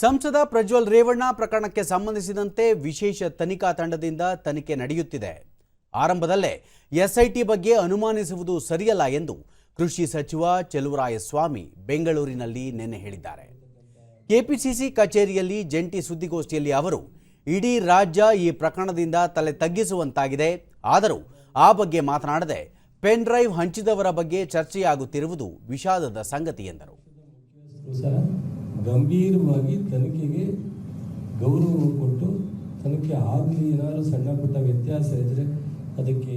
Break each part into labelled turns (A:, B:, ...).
A: ಸಂಸದ ಪ್ರಜ್ವಲ್ ರೇವಣ್ಣ ಪ್ರಕರಣಕ್ಕೆ ಸಂಬಂಧಿಸಿದಂತೆ ವಿಶೇಷ ತನಿಖಾ ತಂಡದಿಂದ ತನಿಖೆ ನಡೆಯುತ್ತಿದೆ. ಆರಂಭದಲ್ಲೇ ಎಸ್ಐಟಿ ಬಗ್ಗೆ ಅನುಮಾನಿಸುವುದು ಸರಿಯಲ್ಲ ಎಂದು ಕೃಷಿ ಸಚಿವ ಚೆಲುವರಾಯಸ್ವಾಮಿ ಬೆಂಗಳೂರಿನಲ್ಲಿ ನಿನ್ನೆ ಹೇಳಿದ್ದಾರೆ. ಕೆಪಿಸಿಸಿ ಕಚೇರಿಯಲ್ಲಿ ಜಂಟಿ ಸುದ್ದಿಗೋಷ್ಠಿಯಲ್ಲಿ ಅವರು, ಇಡೀ ರಾಜ್ಯ ಈ ಪ್ರಕರಣದಿಂದ ತಲೆ ತಗ್ಗಿಸುವಂತಾಗಿದೆ. ಆದರೂ ಆ ಬಗ್ಗೆ ಮಾತನಾಡದೆ ಪೆನ್ ಡ್ರೈವ್ ಹಂಚಿದವರ ಬಗ್ಗೆ ಚರ್ಚೆಯಾಗುತ್ತಿರುವುದು ವಿಷಾದದ ಸಂಗತಿ ಎಂದರು.
B: ಗಂಭೀರವಾಗಿ ತನಿಖೆಗೆ ಗೌರವ ಕೊಟ್ಟು ತನಿಖೆ ಆಗಲಿ ಏನಾದರೂ ಸಣ್ಣ ಪುಟ್ಟ ವ್ಯತ್ಯಾಸ ಇದ್ದರೆ ಅದಕ್ಕೆ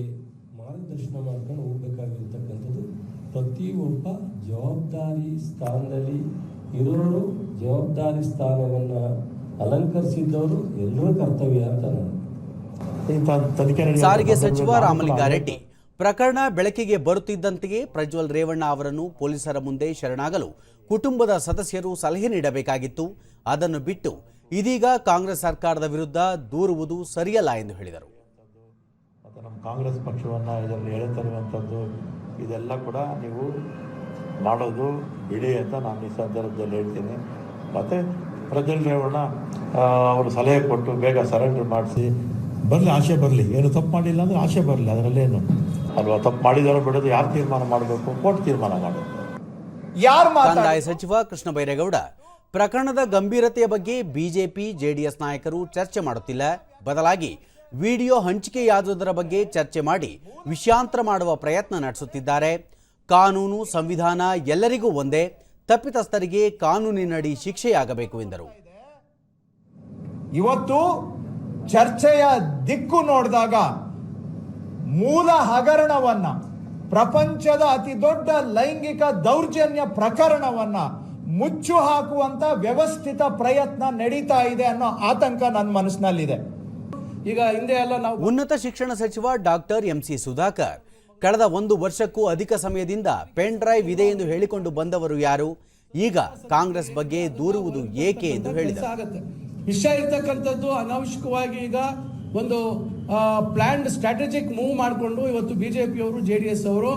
B: ಮಾರ್ಗದರ್ಶನ ಮಾಡ್ಕೊಂಡು ಹೋಗ್ಬೇಕಾಗಿರ್ತಕ್ಕಂಥದ್ದು. ಪ್ರತಿಯೊಬ್ಬ ಜವಾಬ್ದಾರಿ ಸ್ಥಾನದಲ್ಲಿ ಇರೋರು ಜವಾಬ್ದಾರಿ ಸ್ಥಾನವನ್ನು ಅಲಂಕರಿಸಿದ್ದವರು ಎಲ್ಲರ ಕರ್ತವ್ಯ ಅಂತ ನಾನು.
A: ಸಾರಿಗೆ ಸಚಿವ ರಾಮಲಿಂಗಾರೆಡ್ಡಿ. ಪ್ರಕರಣ ಬೆಳಕಿಗೆ ಬರುತ್ತಿದ್ದಂತೆಯೇ ಪ್ರಜ್ವಲ್ ರೇವಣ್ಣ ಅವರನ್ನು ಪೊಲೀಸರ ಮುಂದೆ ಶರಣಾಗಲು ಕುಟುಂಬದ ಸದಸ್ಯರು ಸಲಹೆ ನೀಡಬೇಕಾಗಿತ್ತು. ಅದನ್ನು ಬಿಟ್ಟು ಇದೀಗ ಕಾಂಗ್ರೆಸ್ ಸರ್ಕಾರದ ವಿರುದ್ಧ ದೂರುವುದು ಸರಿಯಲ್ಲ ಎಂದು ಹೇಳಿದರು.
C: ನಮ್ಮ ಕಾಂಗ್ರೆಸ್ ಪಕ್ಷವನ್ನು ಇದರಲ್ಲಿ ಹೇಳುತ್ತಿರುವಂಥದ್ದು ತರುವಂಥದ್ದು ಇದೆಲ್ಲ ಕೂಡ ನೀವು ಮಾಡೋದು ಬಿಡಿ ಅಂತ ನಾನು ಈ ಸಂದರ್ಭದಲ್ಲಿ ಹೇಳ್ತೀನಿ. ಮತ್ತು ಪ್ರಜ್ವಲ್ ರೇವಣ್ಣ ಅವರು ಸಲಹೆ ಕೊಟ್ಟು ಬೇಗ ಸರೆಂಡರ್ ಮಾಡಿಸಿ ಬರಲಿ ಆಶೆ ಬರಲಿ. ಏನು ತಪ್ಪು ಮಾಡಿಲ್ಲ ಅಂದರೆ ಆಶೆ ಬರಲಿ ಅದರಲ್ಲೇನು ಅಲ್ವಾ? ತಪ್ಪು ಮಾಡಿದಾರೋ ಬಿಡೋದು ಯಾರು ತೀರ್ಮಾನ ಮಾಡಬೇಕು? ಕೋರ್ಟ್ ತೀರ್ಮಾನ ಮಾಡಬೇಕು.
D: ಯಾರು
A: ಕಂದಾಯ ಸಚಿವ ಕೃಷ್ಣ ಬೈರೇಗೌಡ ಪ್ರಕರಣದ ಗಂಭೀರತೆಯ ಬಗ್ಗೆ ಬಿಜೆಪಿ ಜೆಡಿಎಸ್ ನಾಯಕರು ಚರ್ಚೆ ಮಾಡುತ್ತಿಲ್ಲ. ಬದಲಾಗಿ ವಿಡಿಯೋ ಹಂಚಿಕೆಯಾದುದರ ಬಗ್ಗೆ ಚರ್ಚೆ ಮಾಡಿ ವಿಷಯಾಂತರ ಮಾಡುವ ಪ್ರಯತ್ನ ನಡೆಸುತ್ತಿದ್ದಾರೆ. ಕಾನೂನು ಸಂವಿಧಾನ ಎಲ್ಲರಿಗೂ ಒಂದೇ. ತಪ್ಪಿತಸ್ಥರಿಗೆ ಕಾನೂನಿನಡಿ ಶಿಕ್ಷೆಯಾಗಬೇಕು ಎಂದರು.
D: ಇವತ್ತು ಚರ್ಚೆಯ ದಿಕ್ಕು ನೋಡಿದಾಗ ಮೂಲ ಹಗರಣವನ್ನ ಪ್ರಪಂಚದ ಅತಿ ದೊಡ್ಡ ಲೈಂಗಿಕ ದೌರ್ಜನ್ಯ ಪ್ರಕರಣವನ್ನ ಮುಚ್ಚು ಹಾಕುವಂತ ವ್ಯವಸ್ಥಿತ ಪ್ರಯತ್ನ ನಡೀತಾ ಇದೆ ಅನ್ನೋ ಆತಂಕ ನನ್ನ ಮನಸ್ಸಿನಲ್ಲಿದೆ. ಈಗ ಹಿಂದೆ ಎಲ್ಲ ನಾವು
A: ಉನ್ನತ ಶಿಕ್ಷಣ ಸಚಿವ ಡಾಕ್ಟರ್ ಎಂ ಸಿ ಸುಧಾಕರ್ ಕಳೆದ ಒಂದು ವರ್ಷಕ್ಕೂ ಅಧಿಕ ಸಮಯದಿಂದ ಪೆನ್ ಡ್ರೈವ್ ಇದೆ ಎಂದು ಹೇಳಿಕೊಂಡು ಬಂದವರು ಯಾರು? ಈಗ ಕಾಂಗ್ರೆಸ್ ಬಗ್ಗೆ ದೂರುವುದು ಏಕೆ ಎಂದು ಹೇಳಿದರು.
B: ವಿಷಯ ಇರ್ತಕ್ಕಂಥದ್ದು ಅನಾವಶ್ಯಕವಾಗಿ ಈಗ ಒಂದು ಪ್ಲಾನ್ಡ್ ಸ್ಟ್ರಾಟಜಿಕ್ ಮೂವ್ ಮಾಡಿಕೊಂಡು ಇವತ್ತು ಬಿ ಜೆ ಪಿಯವರು ಜೆ ಡಿ ಎಸ್ ಅವರು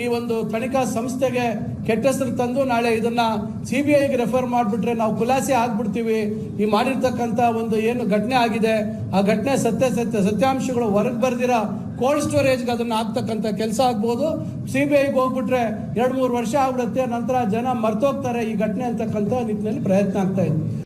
B: ಈ ಒಂದು ತನಿಖಾ ಸಂಸ್ಥೆಗೆ ಕೆಟ್ಟ ಹೆಸರು ತಂದು ನಾಳೆ ಇದನ್ನ ಸಿ ಬಿ ಐಗೆ ರೆಫರ್ ಮಾಡಿಬಿಟ್ರೆ ನಾವು ಖುಲಾಸೆ ಆಗ್ಬಿಡ್ತೀವಿ. ಈ ಮಾಡಿರ್ತಕ್ಕಂಥ ಒಂದು ಏನು ಘಟನೆ ಆಗಿದೆ, ಆ ಘಟನೆ ಸತ್ಯ ಸತ್ಯ ಸತ್ಯಾಂಶಗಳು ಹೊರಗೆ ಬರ್ದಿರ ಕೋಲ್ಡ್ ಸ್ಟೋರೇಜ್ಗೆ ಅದನ್ನ ಆಗ್ತಕ್ಕಂಥ ಕೆಲಸ ಆಗ್ಬೋದು. ಸಿ ಬಿ ಐಗೆ ಹೋಗ್ಬಿಟ್ರೆ ಎರಡು ಮೂರು ವರ್ಷ ಆಗ್ಬಿಡುತ್ತೆ, ನಂತರ ಜನ ಮರ್ತೋಗ್ತಾರೆ ಈ ಘಟನೆ ಅಂತಕ್ಕಂಥ ನಿಟ್ಟಿನಲ್ಲಿ ಪ್ರಯತ್ನ ಆಗ್ತಾ ಇದೆ.